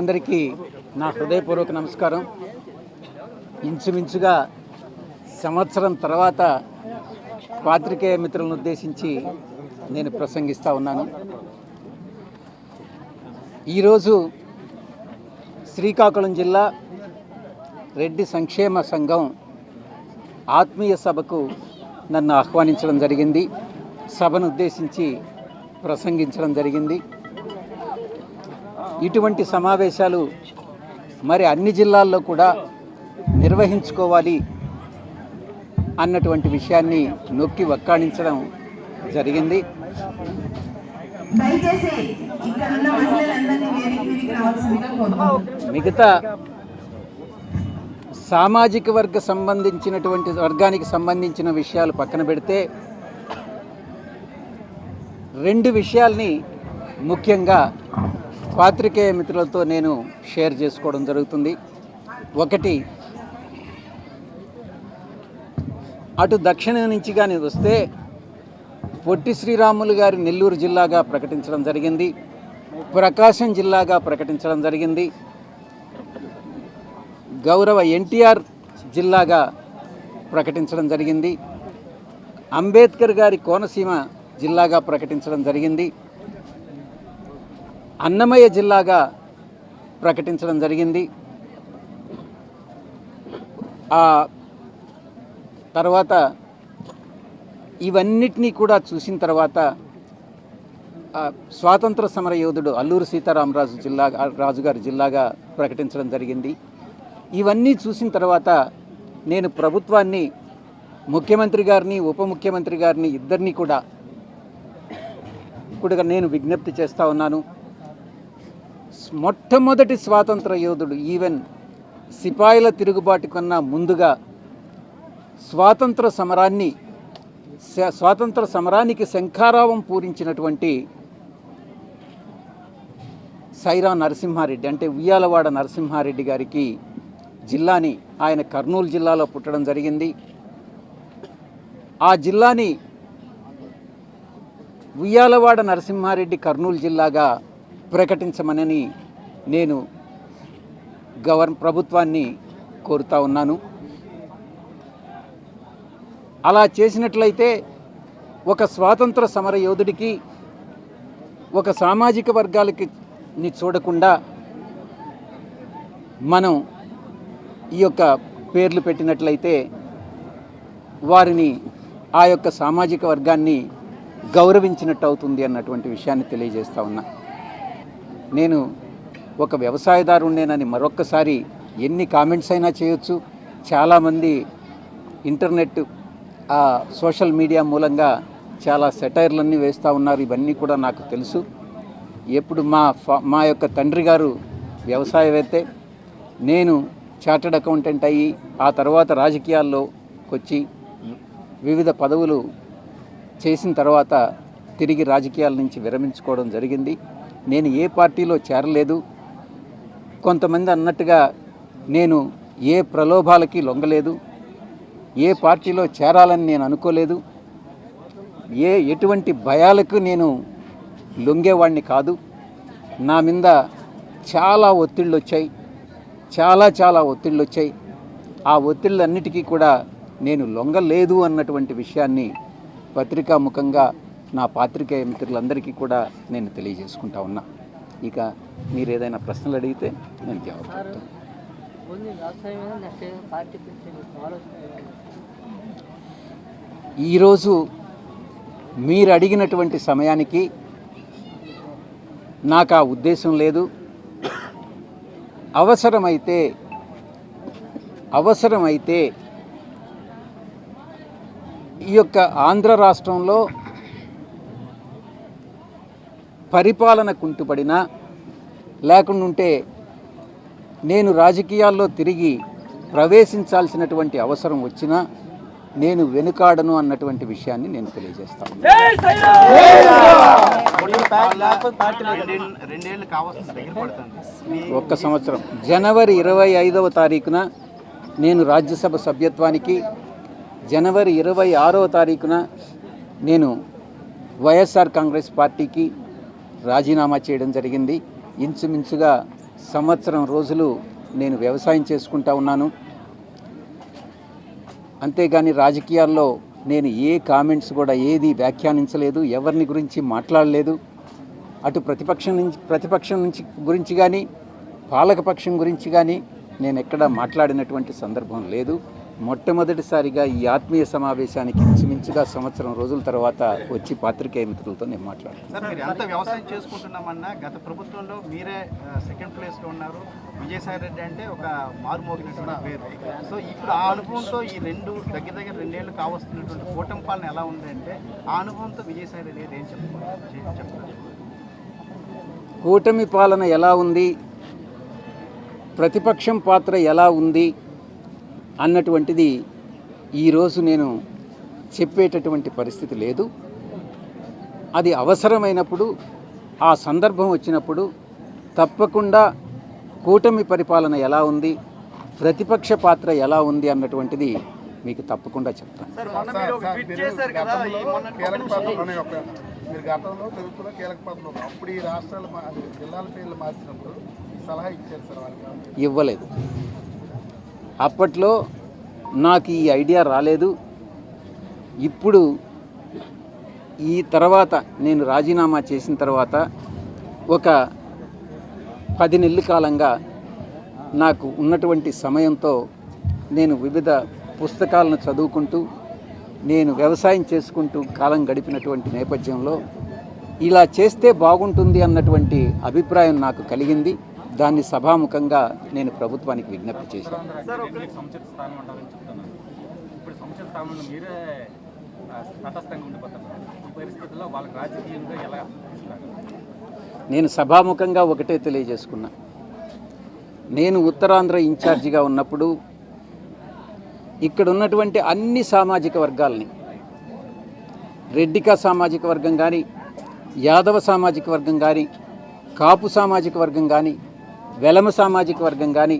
అందరికీ నా హృదయపూర్వక నమస్కారం. ఇంచుమించుగా సంవత్సరం తర్వాత పాత్రికేయ మిత్రులను ఉద్దేశించి నేను ప్రసంగిస్తూ ఉన్నాను. ఈరోజు శ్రీకాకుళం జిల్లా రెడ్డి సంక్షేమ సంఘం ఆత్మీయ సభకు నన్ను ఆహ్వానించడం జరిగింది. సభను ఉద్దేశించి ప్రసంగించడం జరిగింది. ఇటువంటి సమావేశాలు మరి అన్ని జిల్లాల్లో కూడా నిర్వహించుకోవాలి అన్నటువంటి విషయాన్ని నొక్కి వక్కాణించడం జరిగింది. మిగతా సామాజిక వర్గ సంబంధించినటువంటి వర్గానికి సంబంధించిన విషయాలు పక్కన పెడితే రెండు విషయాల్ని ముఖ్యంగా పాత్రికేయ మిత్రులతో నేను షేర్ చేసుకోవడం జరుగుతుంది. ఒకటి అటు దక్షిణ నుంచి కానీ వస్తే పొట్టి శ్రీరాములు గారి నెల్లూరు జిల్లాగా ప్రకటించడం జరిగింది. ప్రకాశం జిల్లాగా ప్రకటించడం జరిగింది. గౌరవ ఎన్టీఆర్ జిల్లాగా ప్రకటించడం జరిగింది. అంబేద్కర్ గారి కోనసీమ జిల్లాగా ప్రకటించడం జరిగింది. అన్నమయ్య జిల్లాగా ప్రకటించడం జరిగింది. ఆ తర్వాత ఇవన్నిటినీ కూడా చూసిన తర్వాత స్వాతంత్ర సమర యోధుడు అల్లూరు సీతారామరాజు జిల్లా రాజుగారి జిల్లాగా ప్రకటించడం జరిగింది. ఇవన్నీ చూసిన తర్వాత నేను ప్రభుత్వాన్ని ముఖ్యమంత్రి గారిని ఉప ముఖ్యమంత్రి గారిని ఇద్దరిని కూడా కూడా నేను విజ్ఞప్తి చేస్తూ ఉన్నాను. మొట్టమొదటి స్వాతంత్ర యోధుడు ఈవెన్ సిపాయిల తిరుగుబాటు కన్నా ముందుగా స్వాతంత్ర సమరాన్ని స్వాతంత్ర సమరానికి శంఖారావం పూరించినటువంటి సైరా నరసింహారెడ్డి అంటే ఉయ్యాలవాడ నరసింహారెడ్డి గారికి జిల్లాని ఆయన కర్నూలు జిల్లాలో పుట్టడం జరిగింది. ఆ జిల్లాని ఉయ్యాలవాడ నరసింహారెడ్డి కర్నూలు జిల్లాగా ప్రకటించమనని నేను గవర్ ప్రభుత్వాన్ని కోరుతా ఉన్నాను. అలా చేసినట్లయితే ఒక స్వాతంత్ర సమర యోధుడికి ఒక సామాజిక వర్గాలకిని చూడకుండా మనం ఈ యొక్క పేర్లు పెట్టినట్లయితే వారిని ఆ యొక్క సామాజిక వర్గాన్ని గౌరవించినట్టు అవుతుంది అన్నటువంటి విషయాన్ని తెలియజేస్తా ఉన్నా. నేను ఒక వ్యవసాయదారుణ్ణేనని మరొక్కసారి ఎన్ని కామెంట్స్ అయినా చేయొచ్చు. చాలామంది ఇంటర్నెట్ ఆ సోషల్ మీడియా మూలంగా చాలా సెటైర్లన్నీ వేస్తూ ఉన్నారు. ఇవన్నీ కూడా నాకు తెలుసు. ఎప్పుడు మా మా యొక్క తండ్రి గారు వ్యవసాయవేత్తే నేను చార్టెడ్ అకౌంటెంట్ అయ్యి ఆ తర్వాత రాజకీయాల్లో వచ్చి వివిధ పదవులు చేసిన తర్వాత తిరిగి రాజకీయాల నుంచి విరమించుకోవడం జరిగింది. నేను ఏ పార్టీలో చేరలేదు. కొంతమంది అన్నట్టుగా నేను ఏ ప్రలోభాలకి లొంగలేదు. ఏ పార్టీలో చేరాలని నేను అనుకోలేదు. ఏ ఎటువంటి భయాలకు నేను లొంగేవాడిని కాదు. నా మీద చాలా ఒత్తిళ్ళు వచ్చాయి. చాలా చాలా ఒత్తిళ్ళు వచ్చాయి. ఆ ఒత్తిళ్ళన్నిటికీ కూడా నేను లొంగలేదు అన్నటువంటి విషయాన్ని పత్రికాముఖంగా నా పాత్రికేయ మిత్రులందరికీ కూడా నేను తెలియజేసుకుంటా ఉన్నా. ఇక మీరు ఏదైనా ప్రశ్నలు అడిగితే నేను జవాబు చెప్తాను? ఈరోజు మీరు అడిగినటువంటి సమయానికి నాకు ఆ ఉద్దేశం లేదు. అవసరమైతే అవసరమైతే ఈ యొక్క ఆంధ్ర రాష్ట్రంలో పరిపాలన కుంటుపడినా లేకుండుంటే నేను రాజకీయాల్లో తిరిగి ప్రవేశించాల్సినటువంటి అవసరం వచ్చినా నేను వెనుకాడను అన్నటువంటి విషయాన్ని నేను తెలియజేస్తాను ఒక్క సంవత్సరం. జనవరి ఇరవై ఐదవ తారీఖున నేను రాజ్యసభ సభ్యత్వానికి జనవరి ఇరవై ఆరవ తారీఖున నేను వైఎస్ఆర్ కాంగ్రెస్ పార్టీకి రాజీనామా చేయడం జరిగింది. ఇంచుమించుగా సంవత్సరం రోజులు నేను వ్యవసాయం చేసుకుంటా ఉన్నాను. అంతేగాని రాజకీయాల్లో నేను ఏ కామెంట్స్ కూడా ఏది వ్యాఖ్యానించలేదు ఎవరిని గురించి మాట్లాడలేదు. అటు ప్రతిపక్షం నుంచి ప్రతిపక్షం నుంచి గురించి కానీ పాలకపక్షం గురించి కానీ నేను ఎక్కడ మాట్లాడినటువంటి సందర్భం లేదు. మొట్టమొదటిసారిగా ఈ ఆత్మీయ సమావేశానికి ఇంచుమించుగా సంవత్సరం రోజుల తర్వాత వచ్చి పాత్రికేయ మిత్రులతో నేను మాట్లాడాను వ్యవసాయం చేసుకుంటున్నామన్నా గత ప్రభుత్వంలో మీరే సెకండ్ ప్లేస్లో ఉన్నారు. విజయసాయి రెడ్డి అంటే ఒక మారుమోగినటువంటి పేరు. సో ఇప్పుడు ఆ అనుభవంతో ఈ రెండు దగ్గర దగ్గర రెండేళ్ళు కావస్తున్నటువంటి కూటమి పాలన ఎలా ఉంది అంటే ఆ అనుభవంతో విజయసాయి రెడ్డి గారు ఏం చెప్తారు? కూటమి పాలన ఎలా ఉంది? ప్రతిపక్షం పాత్ర ఎలా ఉంది? అన్నటువంటిది ఈరోజు నేను చెప్పేటటువంటి పరిస్థితి లేదు. అది అవసరమైనప్పుడు ఆ సందర్భం వచ్చినప్పుడు తప్పకుండా కూటమి పరిపాలన ఎలా ఉంది ప్రతిపక్ష పాత్ర ఎలా ఉంది అన్నటువంటిది మీకు తప్పకుండా చెప్తాను సార్ మొన్న మీరు ఒక ట్వీట్ చేశారు కదా ఈ మొన్న కీలక పాత్రలోనే ఒక మీరు గతంలో తెలుగులో కీలక పాత్రలో ఉన్నారు. అప్పుడు ఈ రాష్ట్రాలు మా- అది జిల్లాల పేర్లు మార్చినప్పుడు ఈ సలహా ఇచ్చారు సార్ వాళ్ళకి ఇవ్వలేదు. అప్పట్లో నాకు ఈ ఐడియా రాలేదు. ఇప్పుడు ఈ తర్వాత నేను రాజీనామా చేసిన తర్వాత ఒక పది నెలల కాలంగా నాకు ఉన్నటువంటి సమయంతో నేను వివిధ పుస్తకాలను చదువుకుంటూ నేను వ్యవసాయం చేసుకుంటూ కాలం గడిపినటువంటి నేపథ్యంలో ఇలా చేస్తే బాగుంటుంది అన్నటువంటి అభిప్రాయం నాకు కలిగింది. దాన్ని సభాముఖంగా నేను ప్రభుత్వానికి విజ్ఞప్తి చేశాను? నేను సభాముఖంగా ఒకటే తెలియజేసుకున్నా. నేను ఉత్తరాంధ్ర ఇన్ఛార్జిగా ఉన్నప్పుడు ఇక్కడ ఉన్నటువంటి అన్ని సామాజిక వర్గాల్ని రెడ్డికా సామాజిక వర్గం కానీ యాదవ సామాజిక వర్గం కానీ కాపు సామాజిక వర్గం కానీ వెలమ సామాజిక వర్గం కానీ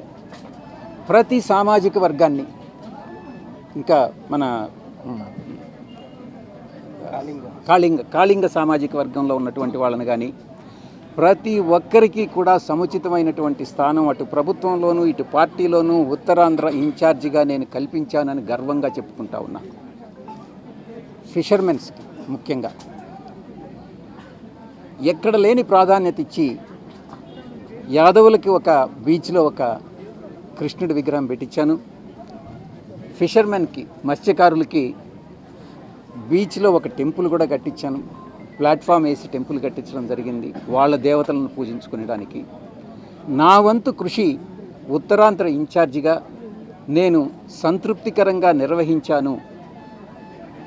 ప్రతి సామాజిక వర్గాన్ని ఇంకా మన కాళింగ కాళింగ సామాజిక వర్గంలో ఉన్నటువంటి వాళ్ళని కానీ ప్రతి ఒక్కరికి కూడా సముచితమైనటువంటి స్థానం అటు ప్రభుత్వంలోనూ ఇటు పార్టీలోనూ ఉత్తరాంధ్ర ఇన్ఛార్జిగా నేను కల్పించానని గర్వంగా చెప్పుకుంటా ఉన్నా. ఫిషర్మెన్స్కి ముఖ్యంగా. ఎక్కడ లేని ప్రాధాన్యత ఇచ్చి యాదవులకి ఒక బీచ్లో ఒక కృష్ణుడి విగ్రహం పెట్టించాను. ఫిషర్మెన్కి మత్స్యకారులకి బీచ్లో ఒక టెంపుల్ కూడా కట్టించాను. ప్లాట్ఫామ్ వేసి టెంపుల్ కట్టించడం జరిగింది. వాళ్ళ దేవతలను పూజించుకునేడానికి. నా వంతు కృషి ఉత్తరాంధ్ర ఇన్ఛార్జిగా నేను సంతృప్తికరంగా నిర్వహించాను.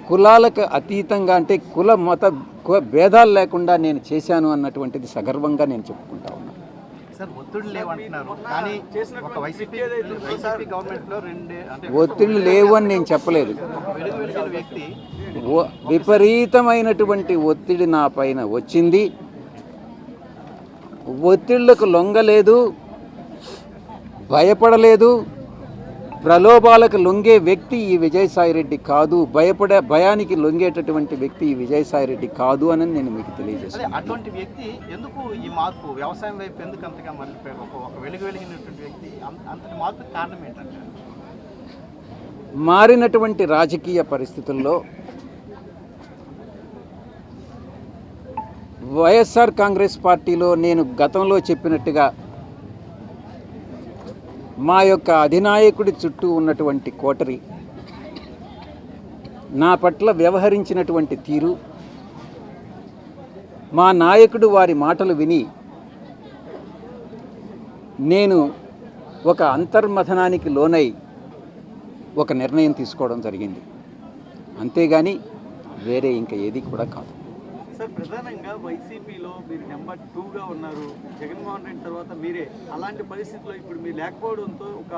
కులాలకు అతీతంగా అంటే కుల మత కు- భేదాలు లేకుండా నేను చేశాను అన్నటువంటిది సగర్వంగా నేను చెప్పుకుంటాను సార్ ఒత్తిడి లేవంటున్నారు. కానీ ఒక వైసీపీ వైసీపీ గవర్నమెంట్లో రెండే అంటే ఒత్తిళ్ళు లేవు అని నేను చెప్పలేదు. వ్యక్తి విపరీతమైనటువంటి ఒత్తిడి నా పైన వచ్చింది. ఒత్తిళ్ళకు లొంగలేదు. భయపడలేదు. ప్రలోభాలకు లొంగే వ్యక్తి ఈ విజయసాయిరెడ్డి కాదు. భయపడే భయానికి లొంగేటటువంటి వ్యక్తి ఈ విజయసాయిరెడ్డి కాదు అని నేను మీకు తెలియజేస్తాను అటువంటి వ్యక్తి ఎందుకు ఈ మార్పు? వ్యవసాయం వైపు ఎందుకు అంతగా మళ్ళీపోయారు? ఒక ఒక వెలుగు వెలిగినటువంటి వ్యక్తి అంత- అంతటి మార్పు కారణం ఏంటంటే? మారినటువంటి రాజకీయ పరిస్థితుల్లో వైఎస్ఆర్ కాంగ్రెస్ పార్టీలో నేను గతంలో చెప్పినట్టుగా మా యొక్క అధినాయకుడి చుట్టూ ఉన్నటువంటి కోటరి నా పట్ల వ్యవహరించినటువంటి తీరు మా నాయకుడు వారి మాటలు విని నేను ఒక అంతర్మథనానికి లోనై ఒక నిర్ణయం తీసుకోవడం జరిగింది. అంతేగాని వేరే ఇంకా ఏది కూడా కాదు. సార్ ప్రధానంగా వైసీపీలో మీరు నెంబర్ టూగా ఉన్నారు. జగన్మోహన్ రెడ్డి తర్వాత మీరే. అలాంటి పరిస్థితుల్లో ఇప్పుడు మీరు లేకపోవడంతో ఒక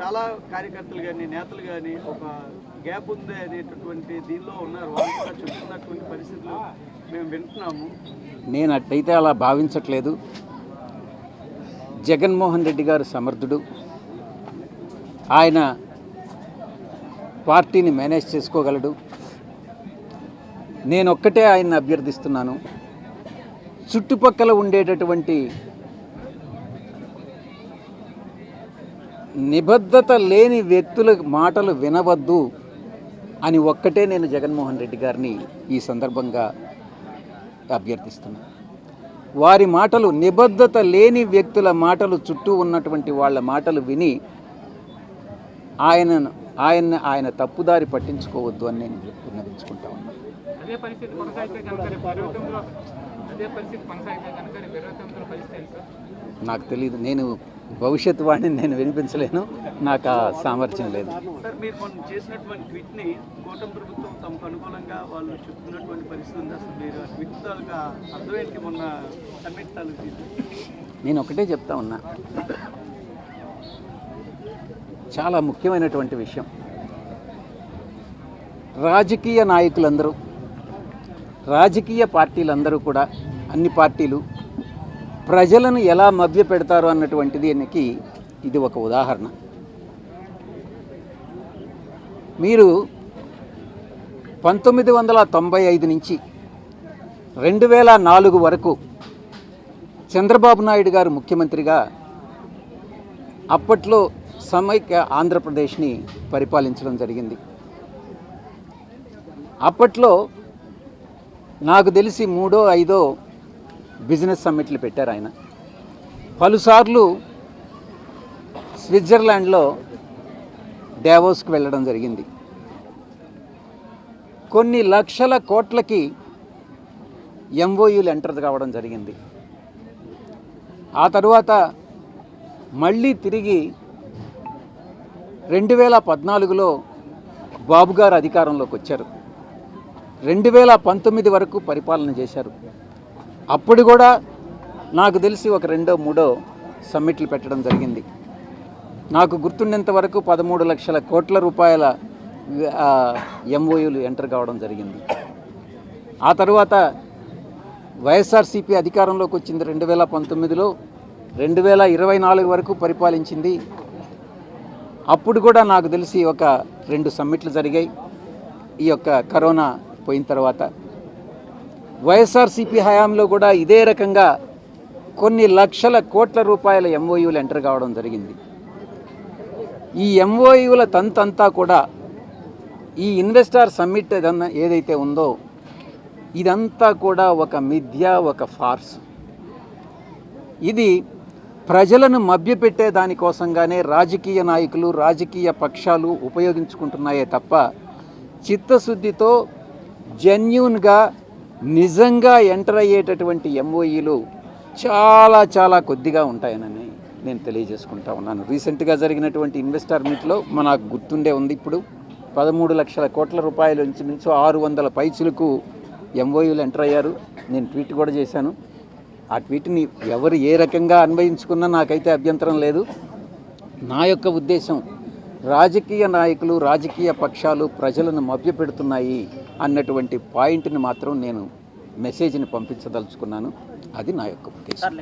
చాలా కార్యకర్తలు కానీ నేతలు కానీ ఒక గ్యాప్ ఉంది అనేటటువంటి దీనిలో ఉన్నారు. వాళ్ళు కూడా చెప్తున్నటువంటి పరిస్థితులు మేము వింటున్నాము. నేను అట్టయితే అలా భావించట్లేదు. జగన్మోహన్ రెడ్డి గారు సమర్థుడు. ఆయన పార్టీని మేనేజ్ చేసుకోగలడు. నేను ఒక్కటే ఆయన్ని అభ్యర్థిస్తున్నాను. చుట్టుపక్కల ఉండేటటువంటి నిబద్ధత లేని వ్యక్తుల మాటలు వినవద్దు అని ఒక్కటే నేను జగన్మోహన్ రెడ్డి గారిని ఈ సందర్భంగా అభ్యర్థిస్తున్నాను వారి మాటలు నిబద్ధత లేని వ్యక్తుల మాటలు చుట్టూ ఉన్నటువంటి వాళ్ళ మాటలు విని ఆయనను ఆయన్ని ఆయన తప్పుదారి పట్టించుకోవద్దు అని నేను విన్నవించుకుంటా ఉన్నాను అదే పరిస్థితి కొనసాగితే కనుక రేపు ఇరవై అదే పరిస్థితి కొనసాగితే కనుక రేపు ఇరవై తొమ్మిదిలో పరిస్థితి నాకు తెలియదు నేను భవిష్యత్తు వాడిని నేను వినిపించలేను. నాకు ఆ సామర్థ్యం లేదు. సార్ మీరు చేసినటువంటి ట్వీట్ని కూటమి ప్రభుత్వం తమకు అనుకూలంగా వాళ్ళు చెప్తున్నటువంటి పరిస్థితి ఉంది అసలు మీరు ఆ ట్వీట్ తాలూకా అర్థం ఏంటి మొన్న సమ్మిట్ తాలూకు నేను ఒకటే చెప్తా ఉన్నా. చాలా ముఖ్యమైనటువంటి విషయం. రాజకీయ నాయకులందరూ రాజకీయ పార్టీలందరూ కూడా అన్ని పార్టీలు ప్రజలను ఎలా మభ్య పెడతారు అన్నటువంటిది దీనికి ఇది ఒక ఉదాహరణ. మీరు పంతొమ్మిది వందల తొంభై ఐదు నుంచి రెండు వేల నాలుగు వరకు చంద్రబాబు నాయుడు గారు ముఖ్యమంత్రిగా అప్పట్లో సమైక్య ఆంధ్రప్రదేశ్ని పరిపాలించడం జరిగింది. అప్పట్లో నాకు తెలిసి మూడో ఐదో బిజినెస్ సమ్మిట్లు పెట్టారు ఆయన. పలుసార్లు స్విట్జర్లాండ్లో డావోస్కి వెళ్ళడం జరిగింది. కొన్ని లక్షల కోట్లకి ఎంఓయూలు ఎంటర్ కావడం జరిగింది. ఆ తరువాత మళ్ళీ తిరిగి రెండు వేల పద్నాలుగులో బాబు గారు అధికారంలోకి వచ్చారు. రెండు వేల పంతొమ్మిది వరకు పరిపాలన చేశారు. అప్పుడు కూడా నాకు తెలిసి ఒక రెండో మూడో సమ్మిట్లు పెట్టడం జరిగింది. నాకు గుర్తుండేంత వరకు పదమూడు లక్షల కోట్ల రూపాయల ఎంఓయూలు ఎంటర్ కావడం జరిగింది. ఆ తరువాత వైఎస్ఆర్సీపీ అధికారంలోకి వచ్చింది రెండు వేల పంతొమ్మిదిలో. రెండు వేల ఇరవై నాలుగు వరకు పరిపాలించింది. అప్పుడు కూడా నాకు తెలిసి ఒక రెండు సమ్మిట్లు జరిగాయి. ఈ యొక్క కరోనా పోయిన తర్వాత వైఎస్ఆర్సీపీ హయాంలో కూడా ఇదే రకంగా కొన్ని లక్షల కోట్ల రూపాయల ఎంఓయూలు ఎంటర్ కావడం జరిగింది. ఈ ఎంఓయూల తంతంతా కూడా ఈ ఇన్వెస్టార్ సమ్మిట్ ఏదైతే ఉందో ఇదంతా కూడా ఒక మిథ్య ఒక ఫార్స్. ఇది ప్రజలను మభ్యపెట్టే దానికోసంగానే రాజకీయ నాయకులు రాజకీయ పక్షాలు ఉపయోగించుకుంటున్నాయే తప్ప చిత్తశుద్ధితో జెన్యున్గా నిజంగా ఎంటర్ అయ్యేటటువంటి ఎంఓఈలు చాలా చాలా కొద్దిగా ఉంటాయనని నేను తెలియజేసుకుంటా ఉన్నాను. రీసెంట్గా జరిగినటువంటి ఇన్వెస్టర్ మీట్లో మనకు గుర్తుండే ఉంది ఇప్పుడు. పదమూడు లక్షల కోట్ల రూపాయల నుంచి నుంచి ఆరు వందల పైచులకు ఎంఓయూలు ఎంటర్ అయ్యారు. నేను ట్వీట్ కూడా చేశాను. ఆ ట్వీట్ని ఎవరు ఏ రకంగా అన్వయించుకున్నా నాకైతే అభ్యంతరం లేదు. నా యొక్క ఉద్దేశం రాజకీయ నాయకులు రాజకీయ పక్షాలు ప్రజలను మభ్యపెడుతున్నాయి అన్నటువంటి పాయింట్ని మాత్రం నేను మెసేజ్ని పంపించదలుచుకున్నాను. అది నా యొక్క ఉద్దేశం.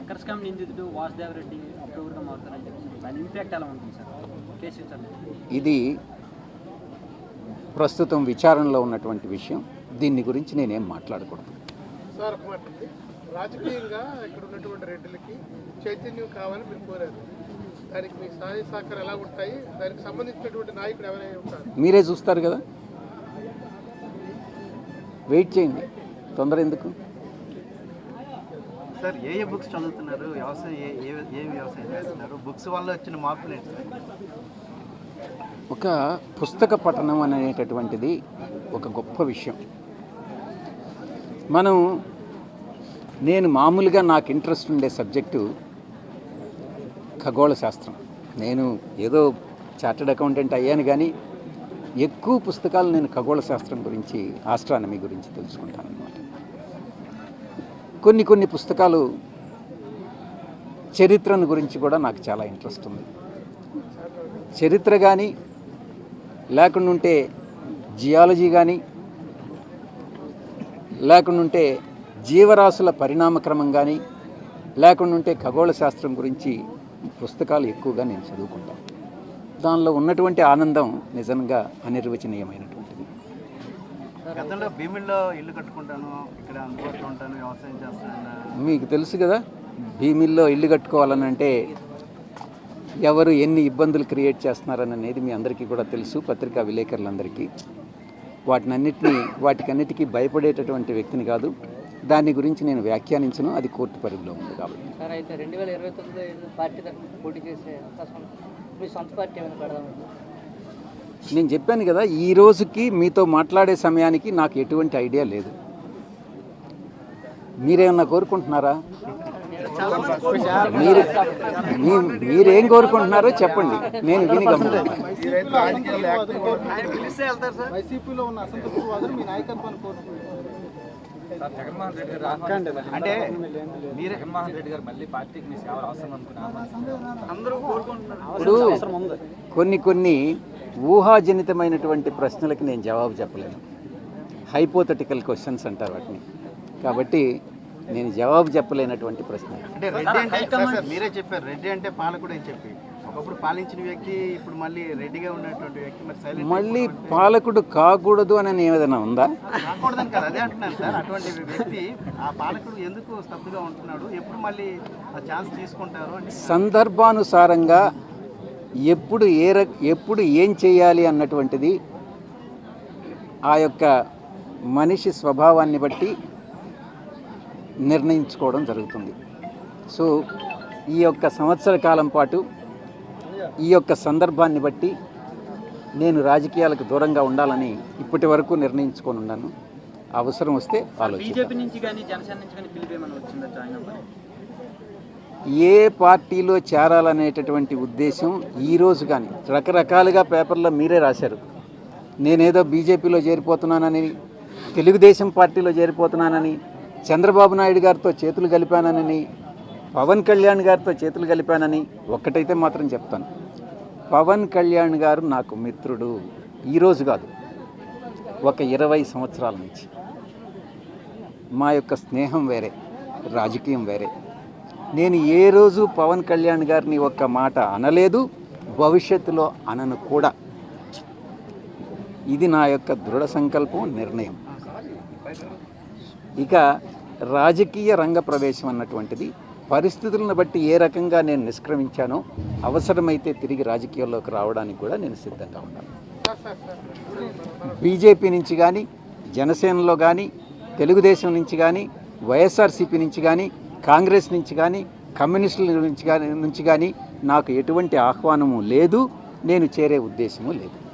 ఇది ప్రస్తుతం విచారణలో ఉన్నటువంటి విషయం. దీన్ని గురించి నేనేం మాట్లాడకూడదు. సార్. రాజకీయంగా ఇక్కడ ఉన్నటువంటి రెడ్డిలకి చైతన్యం కావాలని మీరు కోరారు. దానికి మీ సహాయ సహకారం ఎలా ఉంటాయి? దానికి సంబంధించినటువంటి నాయకుడు ఎవరైనా ఉంటారు? మీరే చూస్తారు కదా? వెయిట్ చేయండి. తొందర ఎందుకు? సార్ ఏ ఏ బుక్స్ చదువుతున్నారు? వ్యవసాయం ఏ ఏ ఏ వ్యవసాయం చేస్తున్నారు? బుక్స్ వల్ల వచ్చిన మార్పులు ఏంటి సార్? ఒక పుస్తక పఠనం అనేటటువంటిది ఒక గొప్ప విషయం. మనం నేను మామూలుగా నాకు ఇంట్రెస్ట్ ఉండే సబ్జెక్టు ఖగోళ శాస్త్రం నేను ఏదో చార్టెడ్ అకౌంటెంట్ అయ్యాను కానీ ఎక్కువ పుస్తకాలు నేను ఖగోళ శాస్త్రం గురించి ఆస్ట్రానమీ గురించి తెలుసుకుంటాను అనమాట కొన్ని కొన్ని పుస్తకాలు చరిత్రను గురించి కూడా నాకు చాలా ఇంట్రెస్ట్ ఉంది. చరిత్ర కానీ లేకుండా ఉంటే జియాలజీ కానీ లేకుండా ఉంటే జీవరాశుల పరిణామక్రమం కానీ లేకుండా ఉంటే ఖగోళ శాస్త్రం గురించి పుస్తకాలు ఎక్కువగా నేను చదువుకుంటాను దానిలో ఉన్నటువంటి ఆనందం నిజంగా అనిర్వచనీయమైనటువంటిది. గతంలో భీమిల్లో ఇల్లు కట్టుకుంటాను ఇక్కడ అందుబాటులో ఉంటాను వ్యవసాయం చేస్తాను మీకు తెలుసు కదా భీమిల్లో ఇల్లు కట్టుకోవాలని అంటే ఎవరు ఎన్ని ఇబ్బందులు క్రియేట్ చేస్తున్నారని అనేది మీ అందరికీ కూడా తెలుసు పత్రికా విలేకరులందరికీ. వాటినన్నిటినీ వాటికన్నిటికీ భయపడేటటువంటి వ్యక్తిని కాదు దాని గురించి నేను వ్యాఖ్యానించను. అది కోర్టు పరిధిలో ఉంది కాబట్టి. సార్ అయితే రెండు వేల ఇరవై తొమ్మిదిలో ఏదైనా పార్టీ తరఫున పోటీ చేసే అవకాశం ఉంది. మీ సొంత పార్టీ ఏమైనా పెడదామని నేను చెప్పాను కదా ఈ రోజుకి మీతో మాట్లాడే సమయానికి నాకు ఎటువంటి ఐడియా లేదు. మీరేమన్నా కోరుకుంటున్నారా? మీరు మీ- మీరేం కోరుకుంటున్నారో చెప్పండి. నేను విని గమనిస్తాను జగన్మోహన్ రెడ్డి గారు. అంటే మీరే జగన్మోహన్ రెడ్డి గారు మళ్ళీ పార్టీకి మీ సేవలు అవసరం అనుకున్నారు. అందరూ కోరుకుంటున్నారు. ఇప్పుడు కొన్ని కొన్ని ఊహాజనితమైనటువంటి ప్రశ్నలకి నేను జవాబు చెప్పలేను. హైపోథెటికల్ క్వశ్చన్స్ అంటారు వాటిని. కాబట్టి నేను జవాబు చెప్పలేనటువంటి ప్రశ్న అంటే రెడ్డి అంటే మీరే చెప్పారు. రెడ్డి అంటే పాలకుడు అని చెప్పి. ఒకప్పుడు పాలించిన వ్యక్తి ఇప్పుడు మళ్ళీ ఉన్నటువంటి వ్యక్తి మరి సైలెంట్ మళ్ళీ పాలకుడు కాకూడదు అని ఏదైనా ఉందా? కదా అదే అంటున్నాను సార్. అటువంటి వ్యక్తి ఆ పాలకుడు ఎందుకు స్తబ్దుగా ఉంటున్నాడు? ఎప్పుడు మళ్ళీ ఆ ఛాన్స్ తీసుకుంటారు అంటే? సందర్భానుసారంగా ఎప్పుడు ఏ ఎప్పుడు ఏం చేయాలి అన్నటువంటిది ఆ యొక్క మనిషి స్వభావాన్ని బట్టి నిర్ణయించుకోవడం జరుగుతుంది. సో ఈ యొక్క సంవత్సర కాలం పాటు ఈ యొక్క సందర్భాన్ని బట్టి నేను రాజకీయాలకు దూరంగా ఉండాలని ఇప్పటి వరకు నిర్ణయించుకొని ఉన్నాను. అవసరం వస్తే ఏ పార్టీలో చేరాలనేటటువంటి ఉద్దేశం ఈ రోజు కానీ రకరకాలుగా పేపర్లో మీరే రాశారు. నేనేదో బీజేపీలో చేరిపోతున్నానని తెలుగుదేశం పార్టీలో చేరిపోతున్నానని చంద్రబాబు నాయుడు గారితో చేతులు కలిపానని పవన్ కళ్యాణ్ గారితో చేతులు కలిపానని ఒక్కటైతే మాత్రం చెప్తాను. పవన్ కళ్యాణ్ గారు నాకు మిత్రుడు. ఈరోజు కాదు ఒక ఇరవై సంవత్సరాల నుంచి. మా యొక్క స్నేహం వేరే రాజకీయం వేరే. నేను ఏ రోజు పవన్ కళ్యాణ్ గారిని ఒక్క మాట అనలేదు భవిష్యత్తులో అనను కూడా. ఇది నా యొక్క దృఢ సంకల్పం నిర్ణయం. ఇక రాజకీయ రంగ ప్రవేశం అన్నటువంటిది పరిస్థితులను బట్టి ఏ రకంగా నేను నిష్క్రమించానో అవసరమైతే తిరిగి రాజకీయాల్లోకి రావడానికి కూడా నేను సిద్ధంగా ఉన్నాను. బీజేపీ నుంచి కానీ జనసేనలో కానీ తెలుగుదేశం నుంచి కానీ వైఎస్ఆర్సీపీ నుంచి కానీ కాంగ్రెస్ నుంచి కానీ కమ్యూనిస్టుల నుంచి కానీ నుంచి కానీ నాకు ఎటువంటి ఆహ్వానము లేదు నేను చేరే ఉద్దేశము లేదు.